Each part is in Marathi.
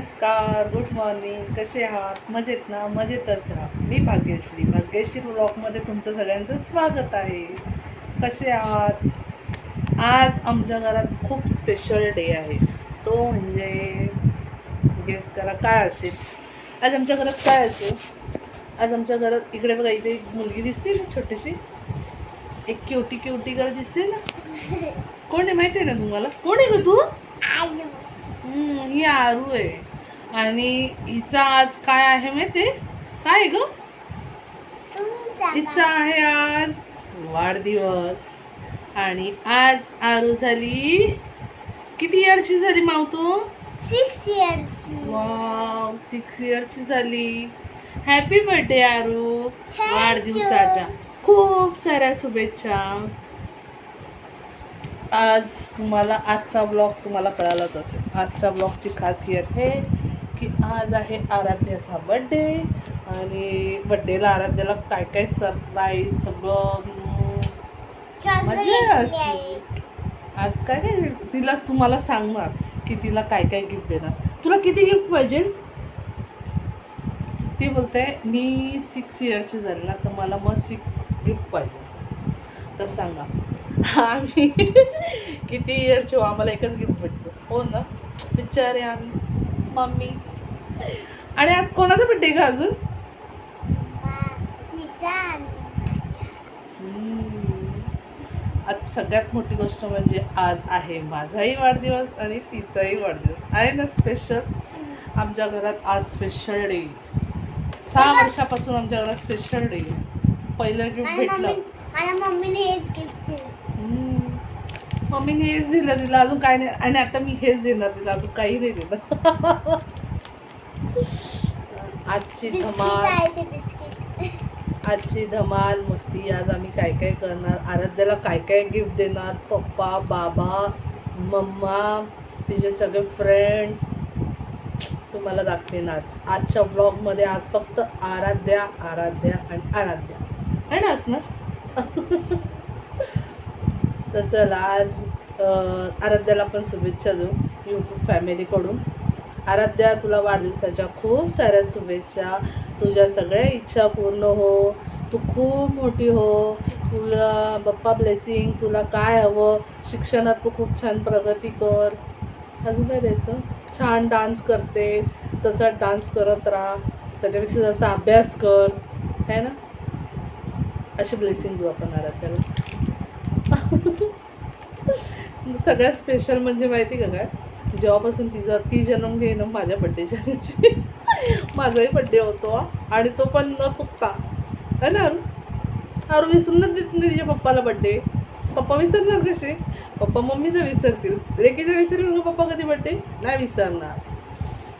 नमस्कार गुड मॉर्निंग कसे आहात? मजेत ना? मजेतच राहा. मी भाग्यश्री. भाग्यश्री ब्लॉगमध्ये तुमचं सगळ्यांचं स्वागत आहे. कसे आहात? आज आमच्या घरात खूप स्पेशल डे आहे. तो म्हणजे गेस करा काय असेल? आज आमच्या घरात काय असेल? आज आमच्या घरात इकडे बघा इथे एक मुलगी दिसते ना छोटीशी. एक क्युटी क्युटी गर्ल दिसते ना? कोण आहे माहिती आहे ना तुम्हाला? कोण आहे ग तू? हम्म, ही आरू आहे. आणि हिचा आज काय आहे माहिती? काय आहे ग? हिचा आहे आज वाढदिवस. आणि आज आरू झाली किती इयरची झाली माव तू? सिक्स इयरची वाव सिक्स इयरची झाली. Happy birthday Aaru. वाढदिवसाच्या खूप साऱ्या शुभेच्छा. आज तुम्हाला आजचा ब्लॉग तुम्हाला कळालाच असेल. आजच्या ब्लॉगची खासियत हे की आज आहे आराध्याचा बड्डे आणि बड्डेला आराध्याला काय काय सरप्राईज सगळं हम्म, मजा असते. आज काय काय तिला तुम्हाला सांगणार की तिला काय काय गिफ्ट देणार. तुला किती गिफ्ट पाहिजे? ती बोलते मी सिक्स इयरची झाली ना तर मला मग सिक्स गिफ्ट पाहिजे. तर सांगा. आम्ही किती इयरची हो आम्हाला एकच गिफ्ट भेटतो. हो ना? बिचारे आम्ही. मम्मी आणि आज कोणाचा बड्डे का अजून. आज सगळ्यात मोठी गोष्ट म्हणजे आज आहे माझाही वाढदिवस आणि तिचाही वाढदिवस. आहे ना स्पेशल आमच्या घरात आज स्पेशल डे सहा वर्षापासून आमच्या घरात स्पेशल डे पहिलं गिफ्ट भेटलं. मम्मीने हेच गिफ्ट दिलं. हम्म. मम्मीने हेच दिलं तिला अजून काय नाही. आणि आता मी हेच देणार तिला अजून काही नाही दिलं. आजची धमाल. आजची धमाल मस्ती. आज आम्ही काय काय करणार? आराध्याला काय काय गिफ्ट देणार? पप्पा बाबा मम्मा तिचे सगळे फ्रेंड्स तुम्हाला दाखवेन आज. आजच्या ब्लॉगमध्ये आज फक्त आराध्या आराध्या आणि आराध्या. आहे ना असणार? तर चला आज आराध्याला पण शुभेच्छा देऊ. यूट्यूब फॅमिलीकडून आराध्या तुला वाढदिवसाच्या खूप साऱ्या शुभेच्छा. तुझ्या सगळ्या इच्छा पूर्ण हो. तू खूप मोठी हो. तुला बप्पा ब्लेसिंग तुला काय हवं? शिक्षणात तू खूप छान प्रगती कर. अजून काय द्यायचं? छान डान्स करते. तसा डान्स करत राहा. त्याच्यापेक्षा जास्त अभ्यास कर. है ना? अशी ब्लेसिंग देऊ आपण आराध्याला. सगळ्यात स्पेशल म्हणजे माहिती का काय जेव्हापासून तिचा ती जन्म घेईन माझ्या बड्डेच्या दिवशी. माझाही बड्डे होतो. आणि तो पण न चुकता. है ना अरू अरू विसरूनच देत नाही तिच्या पप्पाला बड्डे पप्पा विसरणार कसे? पप्पा मम्मीचं विसरतील. रेकीचं विसरेल का पप्पा कधी बड्डे नाही विसरणार.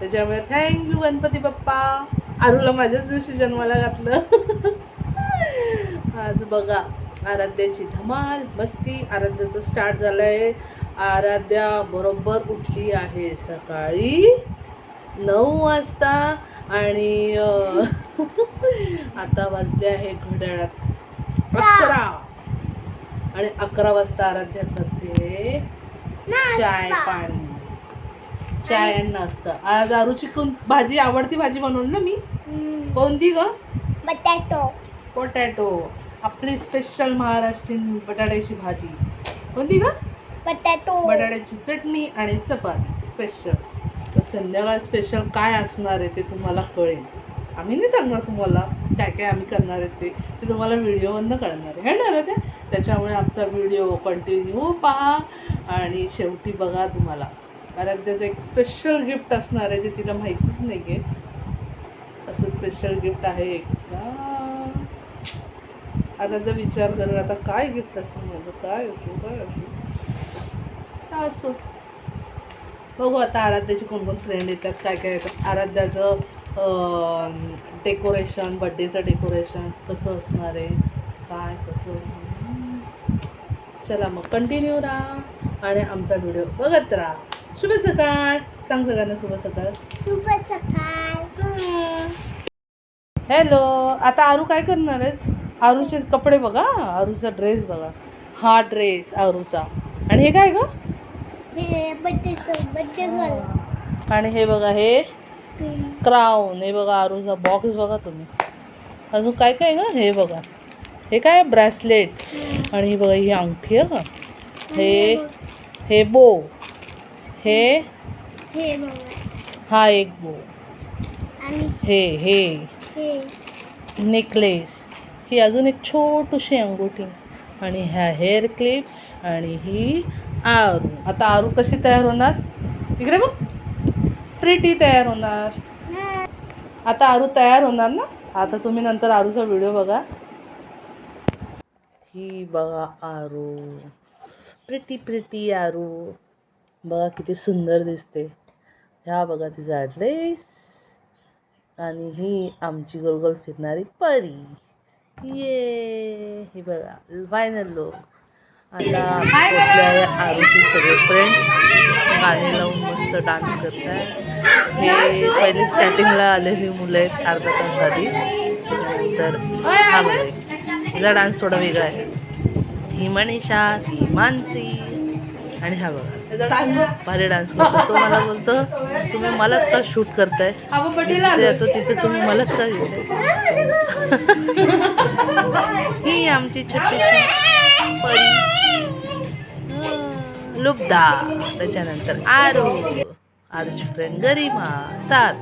त्याच्यामुळे थँक्यू गणपती बाप्पा आरूला माझ्याच दिवशी जन्माला घातलं. आज बघा आराध्याची धमाल मस्ती. आराध्याचं स्टार्ट झालं आहे आराध्या बरोबर उठली आहे सकाळी नऊ वाजता आणि आता वाजले आहे घड्याळात अकरा. आणि अकरा वाजता आराध्या करते. चाय पाणी चाय आणि नाश्ता आज आरूची कोण भाजी आवडती भाजी बनवून ना मी? कोणती ग? बटॅटो. पोटॅटो. आपली स्पेशल महाराष्ट्रीयन बटाट्याची भाजी. कोणती ग? बटॅटो. बटाट्याची चटणी आणि चपाती. स्पेशल तर संध्याकाळ स्पेशल काय असणार आहे ते तुम्हाला कळेल. आम्ही नाही सांगणार तुम्हाला काय काय आम्ही करणार आहे ते. ते तुम्हाला व्हिडिओवरनं कळणार आहे. है ना ते? त्याच्यामुळे आमचा व्हिडिओ कंटिन्यू पहा आणि शेवटी बघा तुम्हाला. कारण त्याचं एक स्पेशल गिफ्ट असणार आहे जे तिला माहितीच नाही आहे असं स्पेशल गिफ्ट आहे एक आता जर विचार करून आता काय गिफ्ट असेल माझं? काय असो? काय असू? असो? बघू आता आराध्याचे कोण कोण फ्रेंड येतात काय काय येतात. आराध्याचं डेकोरेशन बड्डेचं डेकोरेशन कसं असणार आहे? काय कसं. चला मग कंटिन्यू राहा आणि आमचा व्हिडिओ बघत राहा. शुभ सकाळ. सांग सगळ्यांना शुभ सकाळ. शुभ सकाळ. हॅलो आता आरू काय करणार आहेस? आरूचे कपडे बघा. आरूचा ड्रेस बघा. हा ड्रेस आरूचा. आणि हे काय ग? आणि हे बघा हे क्राऊन हे बघा आरूचा बॉक्स बघा तुम्ही. अजून काय काय ग? हे बघा. हे काय? ब्रेसलेट आणि ही बघा ही अंगठी आहे का हे हे बो हे हे हा एक बो हे हे. हे. नेकलेस ही अजून एक छोटीशी अंगठी. आणि ह्या हेअर क्लिप्स आणि ही आरू. आता आरू कशी तयार होणार? इकडे बघ. प्रिटी तयार होणार. आता आरू तयार होणार ना? आता तुम्ही नंतर आरूचा व्हिडिओ बघा. ही बघा आरू. प्रिटी प्रिटी आरू. बघा किती सुंदर दिसते. ह्या बघा तिचा ड्रेस आणि ही आमची गोलगोल फिरणारी परी. ये ही बघा फायनल लोक आता आहे आरूचे सगळे फ्रेंड्स गाणे लावून मस्त डान्स करत आहे हे पहिले स्टार्टिंगला आलेली मुलं आहेत अर्धा तास आधी. तर हा बघा. तिचा डान्स थोडा वेगळा आहे. ही मनीषा ही मानसी. आणि हा बघा. भारी डान्स करतो तो मला बोलतो तुम्ही मलाच का शूट करताय? जिथे येतो तिथे तुम्ही मलाच का ही आमची छोटीशी परी. लुब्धा त्याच्यानंतर आरू. आरूची फ्रेंड गरिमा सात.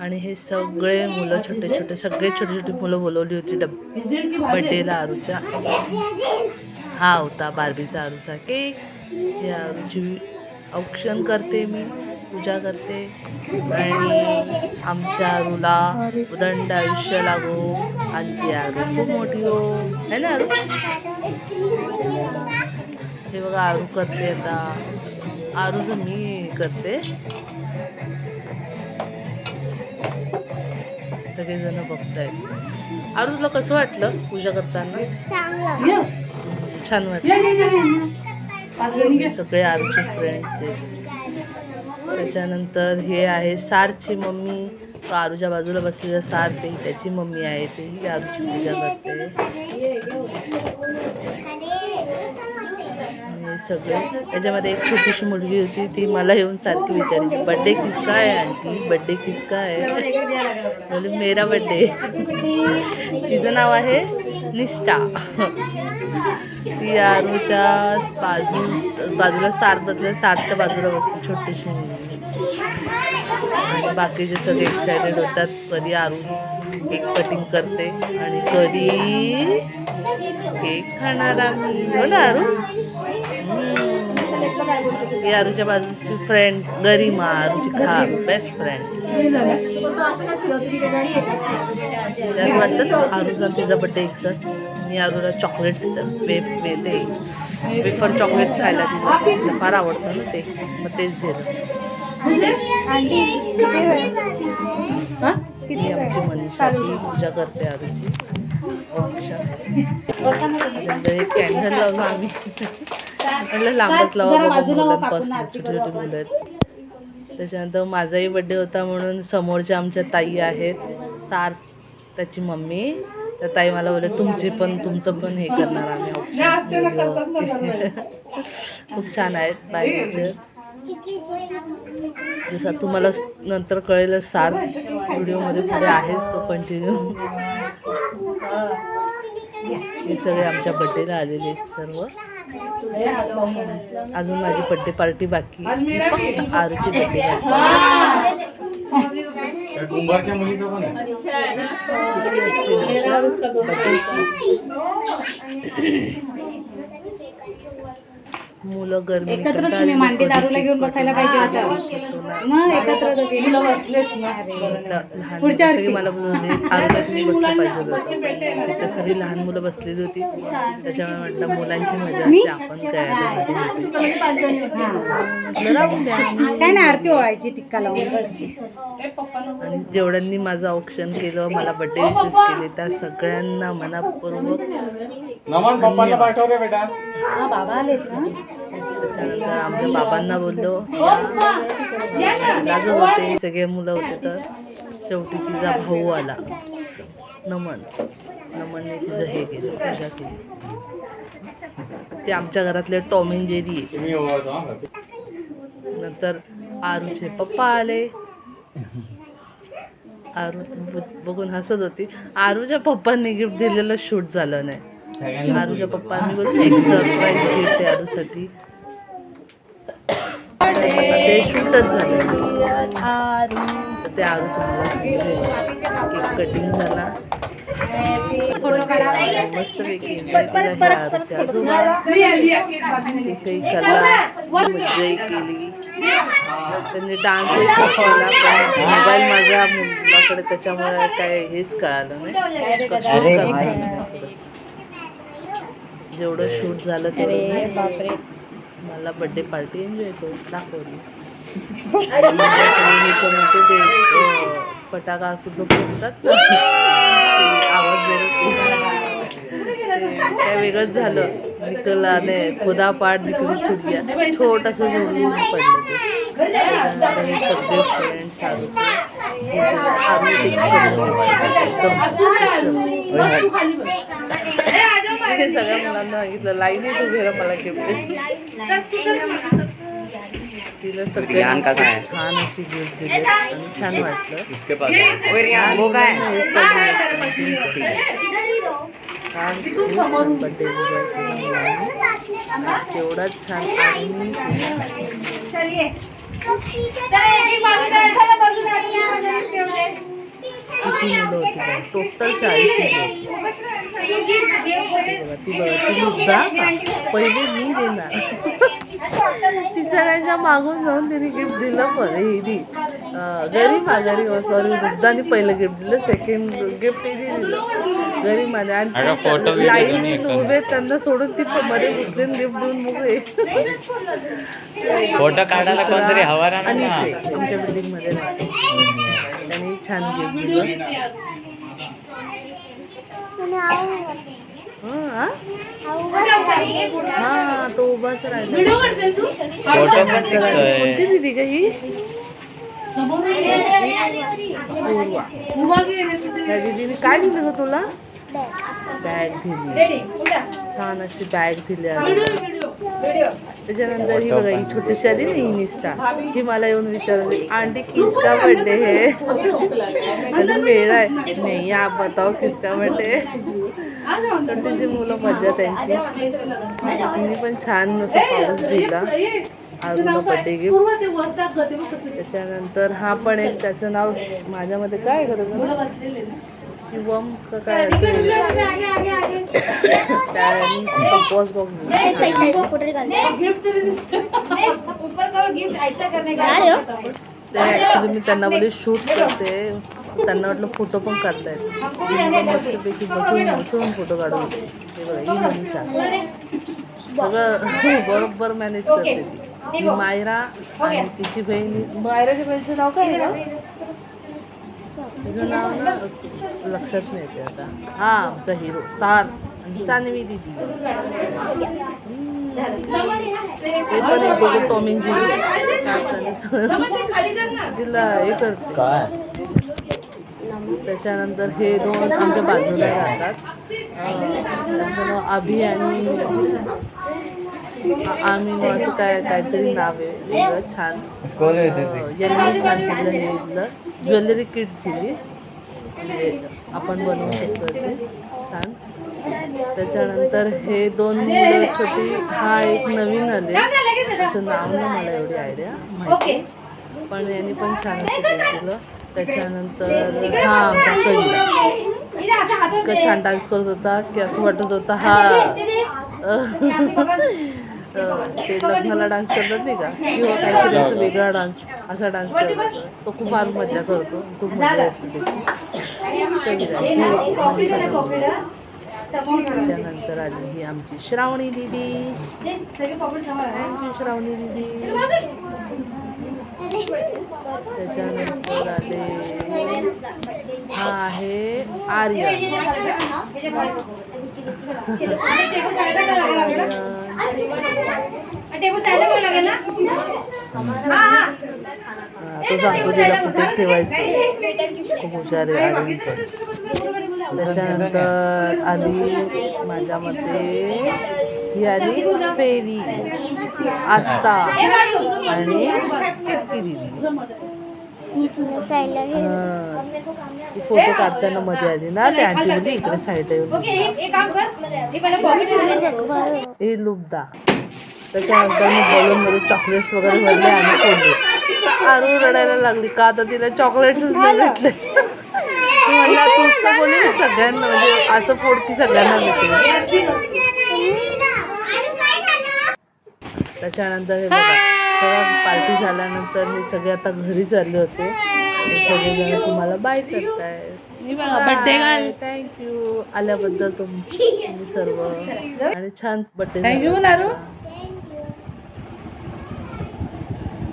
आणि हे सगळे मुलं छोटे छोटे सगळे छोटे छोटे मुलं बोलवली होती डब बड्डेला आरूच्या. हा होता बार्बीचा आरूचा केक हे आरूची औक्षण करते मी पूजा करते. आणि आमच्या आरूला उदंड आयुष्य लागो. आमची आरू खूप मोठी हो. है ना आरू? हे बघा आरू करते आता. आरूचं मी करते. सगळेजण बघतायत. आरू तुला कसं वाटलं पूजा करताना? छान वाटलं. सगळे आरूचे फ्रेंड्स आहेत त्याच्यानंतर हे आहे सारची मम्मी. आरूच्या बाजूला बसलेला सार ते त्याची मम्मी आहे ते. ही आरूची पूजा करते. आणि सगळे. त्याच्यामध्ये एक छोटीशी मुलगी होती ती मला येऊन सारखी विचारली बड्डे किसका आहे आंटी? बड्डे किसका आहे? म्हणजे मेरा बड्डे तिचं नाव आहे निष्ठा. ती आरूच्या बाजू बाजूला सात बसल्या सातच्या बाजूला बसली छोटीशी मुलगी. बाकीचे सगळे एक्सायटेड होतात कधी आरू केक कटिंग करते आणि कधी केक खाणार आम्ही. हो ना आरू? ही आरूच्या बाजूची फ्रेंड गरिमा आरूची खा बेस्ट फ्रेंड वाटतं ना आरूचा तिचा बड्डे एकसाथ मी आरूला चॉकलेट्स वे देते वेफर चॉकलेट खायला तिला फार आवडतं ना ते. मग तेच दिलं हां? ही आमची मनीषा ती पूजा करते आरूची. एक कॅन्डल लावलो आम्ही. म्हटलं लांबच लावा छोटी छोटी मुलं आहेत. त्याच्यानंतर माझाही बड्डे होता म्हणून समोरच्या आमच्या ताई आहेत. सार त्याची मम्मी. तर ताई मला बोलले तुमची पण तुमचं पण हे करणार आम्ही option." खूप छान आहेत बाईचे जसं तुम्हाला नंतर कळेल सार व्हिडिओमध्ये पुढे आहेच तो कंटिन्यू हे. सगळे आमच्या बड्डेला आलेले आहेत सर्व. अजून माझी बड्डे पार्टी बाकी आहे. फक्त आरूची बड्डे मुलं गरमी एकत्रच तुम्ही मांडी दारूला घेऊन बसायला पाहिजे होतं. मग एकत्र दोघे मुलं बसलेत ना म्हटलं, लहान पुढच्या मुलं वर्षी. पाहिजे सगळी लहान बसलेली होती. त्याच्यामुळे म्हटलं मुलांची मजा असते आपण काय द्या काय ना आरती ओळायची टिक्का लावून आणि जेवढ्यांनी माझं औक्षण केलं मला बड्डे विशेष केले त्या सगळ्यांना मनापूर्वक नमन पप्पाला पाठव रे बेटा. हा बाबा आलेत ना. त्याच्यानंतर आमच्या बाबांना बोललो. लाजत होते सगळे मुलं होते तर. शेवटी तिचा भाऊ आला. नमन. नमनने तिचं हे केलं पूजा केली. ते आमच्या घरातले टॉम अँड जेरी नंतर आरूचे पप्पा आले. आरू बघून हसत होती. आरूच्या पप्पांनी गिफ्ट दिलेलं शूट झालं नाही. आरूच्या पप्पांनी बघून एक सरप्राईज गिफ्ट आहे आरूसाठी. ते शूटच झालं. ते आरू तुम्हाला केक कटिंग झाला मस्त पैकी आरूच्या आजोबा केकही खाल्ला मज्जाही केली त्यांनी डान्सही केला पण मोबाईल माझ्या मुलाकडे त्याच्यामुळे काय हेच कळालं नाही. कसं. जेवढं शूट झालं तेवढं बापरे. मला बर्थडे पार्टी एन्जॉय करून दाखवली. ते फटाका सुद्धा फोडतात ना ते आवाज ते काय वेगळंच झालं. निकलाने खुदा पाठ निकली छुट गया छोटंसं जोडून पडलं ते. सगळे फ्रेंड्स ते सगळ्या मुलांना सांगितलं लाईनीत उभे राहा मला गिफ्ट तिला रियान कसा आहे? सगळ्यांनी छान अशी गिफ्ट दिली आणि छान वाटलं उसके पास वो काय बर्थडे तेवढाच छान आणि किती मुलं होती टोटल चाळीस मुलं होती. बघा, ती बघा ती मुद्दा पहिले मी देणार. ती सगळ्यांच्या मागून जाऊन तिने गिफ्ट दिलं पण अं, घरी माघारी सॉरी वृद्धाने पहिलं गिफ्ट दिलं सेकंड गिफ्ट हिने दिलं. अगं, photo आणि लाईन. उभे त्यांना सोडून ती मध्ये घुसले गिफ्ट देऊन मोकळे फोटो काढायला कोणतरी हवा आणि. त्यांच्या बिल्डिंगमध्ये राहते. त्यांनी छान हं, हा? हा तो उभाच राहिला. दिदी का ही? दीदीने काय दिलं ग तुला? बॅग. दिली. छान अशी बॅग दिली आहे त्याच्यानंतर ही बघा ही छोटीशी आली ना ही निस्टा ही मला येऊन विचारली आंटी किसका बर्थडे है? आणि मेरा है नाही आप बताओ किसका बर्थडे छोटीशी मुलं मजा त्यांची. तिने पण छान असं पाऊस दिला. आरूला बर्थडे गिफ्ट त्याच्यानंतर हा पण एक त्याचं नाव माझ्यामध्ये काय आहे का त्याचं नाव? शिवमचं काय असेल? कंपोज बॉक्स ते ॲक्च्युली मी त्यांना बोलले शूट करते. त्यांना वाटलं फोटो पण काढतायत. मस्तपैकी बसून बसून फोटो काढत होते हे बघा ही मनीषा. सगळं बरोबर मॅनेज करते ती. ही मायरा आणि तिची बहीण मायराच्या बहिणीचं नाव काय आहे का तिचं नाव ना? लक्षात नाही येते आता. हा आमचा हिरो सार. आणि सानवी दिदी. ते पण एक दोघं टॉमिंग तिला हे करते. त्याच्यानंतर हे दोन आमच्या बाजूला राहतात. त्याचं नाव अभि आणि आ- आमिनो असं काय काहीतरी नाव आहे. वेगळं छान. यांनी छान केलं हे दिलं ज्वेलरी किट दिली. म्हणजे आपण बनवू शकतो अशी छान. त्याच्यानंतर हे दोन मुलं छोटी हा एक नवीन आले. त्याचं नाव ना मला एवढी आयडिया माहिती. पण यांनी पण छान असं दिलं त्याच्यानंतर हा आमचा कविता. इतका छान डान्स करत होता की असं वाटत होता हा. ते लग्नाला डान्स करतात नाही का? किंवा काहीतरी असं वेगळा डान्स असा डान्स करत होता तो खूप फार मजा करतो खूप मजा असते त्याची. त्याच्यानंतर आली ही आमची श्रावणी दिदी. थँक्यू श्रावणी दिदी. त्याच्यानंतर आले. हा आहे आर्यन हा, तो सांगतो तिला कुठे ठेवायचं खूप हुशार आहे पण त्याच्यानंतर आली माझ्या मते ही आली फेरी आस्था आणि की दिदी साईडला घे. हा. ती फोटो काढताना मध्ये आली ना ते आंटी म्हणजे इकडे साईड येऊन हे लुबदा. त्याच्यानंतर मी बलून मध्ये चॉकलेट्स वगैरे भरले आणि फोडले. आरू रडायला लागली. का आता तिला चॉकलेट्स नाही भेटले? म्हणलं तूच तर बोलली ना सगळ्यांना म्हणजे असं फोड की सगळ्यांना भेटेल. त्याच्यानंतर हे बघा सगळं पार्टी झाल्यानंतर हे सगळे आता घरी चालले होते. सगळेजण तुम्हाला बाय करताय birthday girl. थँक्यू आल्याबद्दल तुम तुम्ही सर्व. आणि छान बर्थडे you, लारू.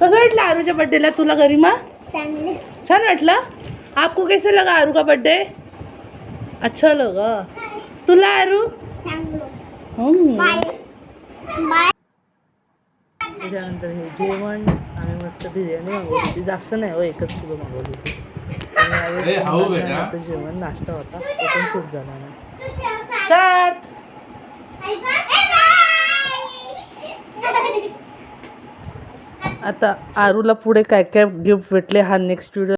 कसं वाटलं आरूच्या बर्थडेला तुला गरिमा? चांगले. छान वाटलं? आपको कैसे लगा आरू का बर्थडे अच्छा लगा. तुला आरू? त्याच्यानंतर हे जेवण. आम्ही मस्त बिर्याणी मागवली होती. जास्त नाही हो एकच किलो मागवली होती. यावेळेस नव्हतं जेवण नाश्ता होता. तो पण शूट झाला नाही सर! आता आरूला पुढे काय काय गिफ्ट भेटले? हा नेक्स्ट व्हिडिओ